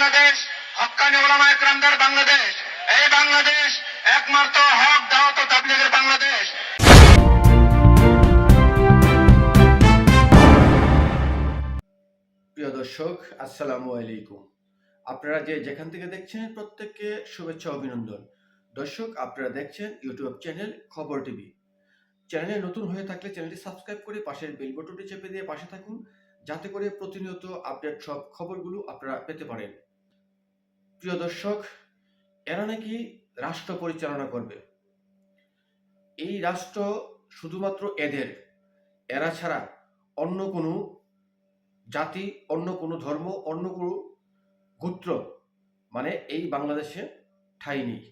বাংলাদেশ, হক্কানি ওলামা একরামদের বাংলাদেশ। এই বাংলাদেশ একমাত্র হক, দাওয়াত তাবলিগের বাংলাদেশ। প্রিয় দর্শক, আসসালামু আলাইকুম। আপনারা যে যেখান থেকে দেখছেন, প্রত্যেককে শুভেচ্ছা অভিনন্দন। দর্শক, আপনারা দেখছেন ইউটিউব চ্যানেল খবর টিভি। চ্যানেলে নতুন হয়ে থাকলে চ্যানেলটি সাবস্ক্রাইব করে পাশের বেল বটনটি চেপে দিয়ে পাশে থাকুন, যাতে করে প্রতিনিয়ত আপডেট সব খবরগুলো আপনারা পেতে পারেন। প্রিয় দর্শক, এরা নাকি রাষ্ট্র পরিচালনা করবে। এই রাষ্ট্র শুধুমাত্র এদের, এরা ছাড়া অন্য কোনো জাতি, অন্য কোনো ধর্ম, অন্য কোনো গোত্র মানে এই বাংলাদেশে ঠাঁই নেই।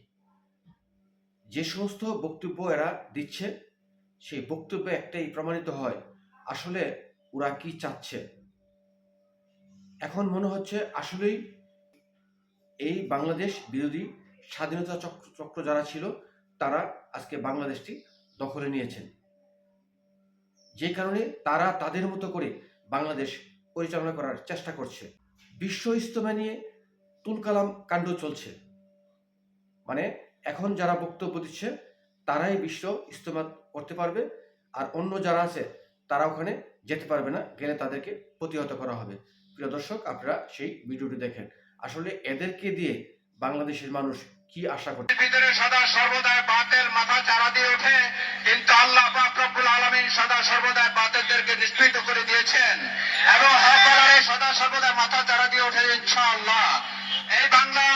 যে সমস্ত বক্তব্য এরা দিচ্ছে, সেই বক্তব্যে একটাই প্রমাণিত হয়, আসলে ওরা কি চাচ্ছে। এখন মনে হচ্ছে আসলেই এই বাংলাদেশ বিরোধী স্বাধীনতা চক্র চক্র যারা ছিল, তারা আজকে বাংলাদেশটি দখলে নিয়েছেন। যে কারণে তারা তাদের মতো করে বাংলাদেশ পরিচালনা করার চেষ্টা করছে। বিশ্ব ইস্তমা নিয়ে তুলকালাম কাণ্ড চলছে। মানে এখন যারা বক্তব্য দিচ্ছে, তারাই বিশ্ব ইস্তমা করতে পারবে আর অন্য যারা আছে, তারা ওখানে যেতে পারবে না, গেলে তাদেরকে প্রতিহত করা হবে। প্রিয় দর্শক, আপনারা সেই ভিডিওটি দেখেন। আসলে এদেরকে দিয়ে বাংলাদেশের মানুষ কি আশা করছে? ভিতরে সদা বাতের মাথা চারা দিয়ে ওঠে, কিন্তু আল্লাহ পাক রব্বুল আলামিন সদা নিষ্পৃত করে দিয়েছেন এবং সদা সর্বদা মাথা চারা দিয়ে ওঠে ইনশাআল্লাহ। এই বাংলা,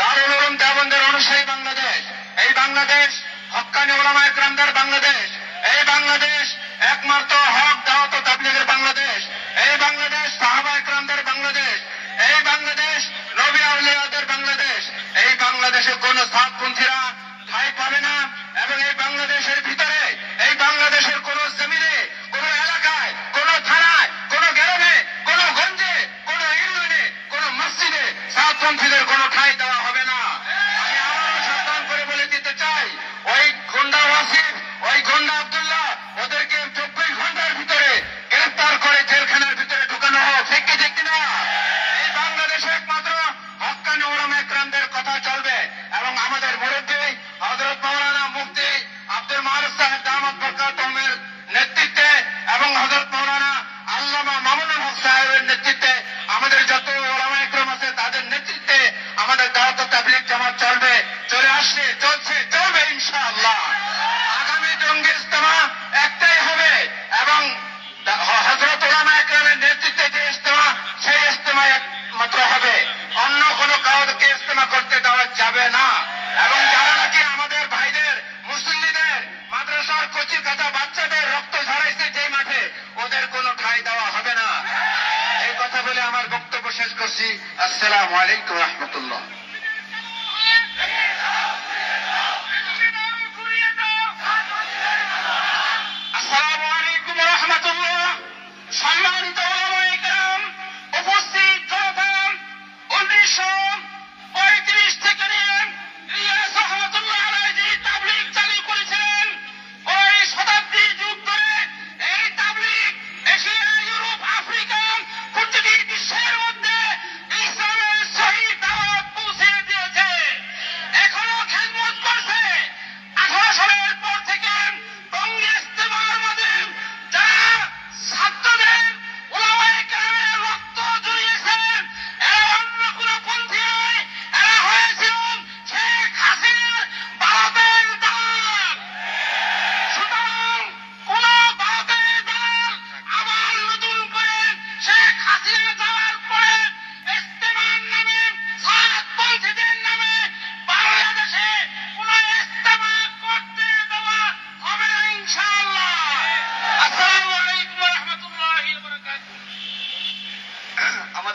দারুল উলুম দেওবন্দের অনুসারী বাংলাদেশ, এই বাংলাদেশ, হক্কানি ওলামা বাংলাদেশ, এই বাংলাদেশ একমাত্র হক, দাওয়াত তাবলিগের বাংলাদেশ, এই বাংলাদেশ সাহাবা বাংলাদেশ এই বাংলাদেশ নবী আউলিয়াদের বাংলাদেশ। এই বাংলাদেশে কোন সাতপন্থীরা ঠাই পাবে না এবং এই বাংলাদেশের ভিতরে, এই বাংলাদেশের কোন জমিনে, কোন এলাকায়, কোন থানায়, কোন গ্রামে, কোন গঞ্জে, কোন ইউনিয়নে, কোন মসজিদে সাতপন্থীদের কোন ঠাই দেওয়া হবে না আমি আবারও সাবধান করে বলে দিতে চাই ওই গুন্ডা ওয়াসিফ ওই গুন্ডা আব্দুল্লাহ ওদেরকে চব্বিশ ঘণ্টার ভিতরে গ্রেফতার করে জেলখানার ভিতরে ঢুকানো হোক ঠিক কি ঠিক না এই বাংলাদেশে একমাত্র হক্কানি ওলামা একরামদের কথা চলবে এবং আমাদের মুরব্বী হজরত মৌলানা মুফতি আব্দুল মারুফ সাহেব দামাত বরকাত নেতৃত্বে এবং হজরত মৌলানা আল্লামা মামুনুল হক সাহেবের নেতৃত্বে আমাদের যত ওলামা একরাম আছে তাদের নেতৃত্বে আমাদের দাওয়াত ও তাবলিগ জামাত চলবে, চলে আসছে, চলছে, চলবে ইনশাআল্লাহ। আগামী জঙ্গি ইজতেমা একটাই হবে এবং হজরত ওলামা একরামের নেতৃত্বে যে ইজতেমা, সেই ইজতেমা একমাত্র হবে। অন্য কোনো কাউকে ইজতেমা করতে দেওয়া যাবে না। এবং যারা নাকি আমাদের ভাইদের, মুসল্লিদের, মাদ্রাসার কচি কাটা বাচ্চাদের রক্ত ওদের কোনো ঠাঁই দেওয়া হবে না। এই কথা বলে আমার বক্তব্য শেষ করছি। আসসালাম আলাইকুম রহমতুল্লাহ। আসসালামু আলাইকুম রহমতুল্লাহ। সম্মানিত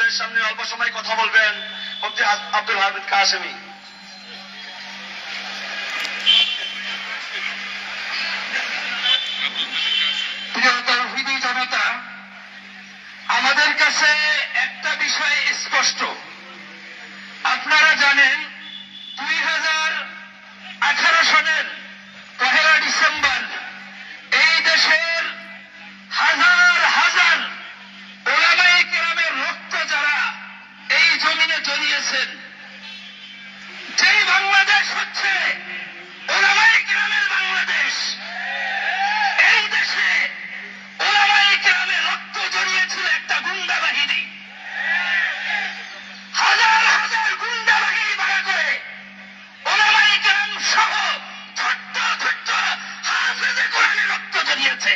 আমাদের সামনে অল্প সময় কথা বলবেন মুফতি আব্দুল হামিদ কাসেমি। আমাদের কাছে একটা বিষয় স্পষ্ট আপনারা জানেন দুই হাজার আঠারো সনের পহেলা ডিসেম্বর এই দেশের হাজার হাজার ওলামাই কেরামের রক্ত যারা এই জমি জড়িয়েছেন যেই বাংলাদেশ হচ্ছে ওলামাই গ্রামের বাংলাদেশ, এই দেশে ওলামাই গ্রামে রক্ত জড়িয়েছিল একটা গুন্ডা বাহিনী। হাজার হাজার গুন্ডা বাহিনী ভাড়া করে ওলামাই গ্রাম সহ ছোট্ট ছোট্ট হাফেজে কোরআনে রক্ত জড়িয়েছে।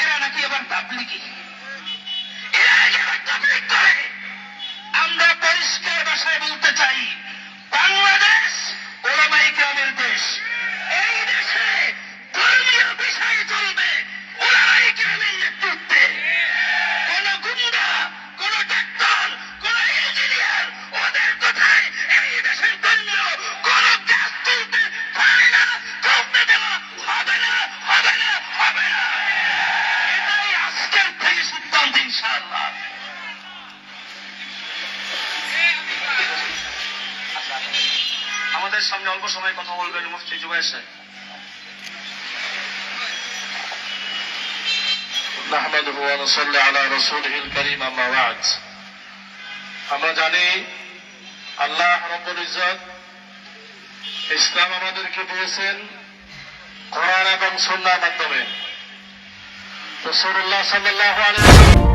এরা নাকি আবার তাবলিগি? পরিষ্কার ভাষায় বলতে চাই বাংলাদেশ ওলামাই গ্রামের দেশ। এই দেশে ধর্মীয় বিষয় চলবে। আমাদের সামনে অল্প সময় কথা বলবেন মুফতি জুবাইর সাহেব نحمده ونصلي على رسوله الكريم أما بعد আমরা জানি আল্লাহ রব্বুল ইজ্জত ইসলাম আমাদেরকে দিয়েছেন কোরআন এবং সন্ন্যার মাধ্যমে রসুল্লাহ সাল্লাহ আলাইহি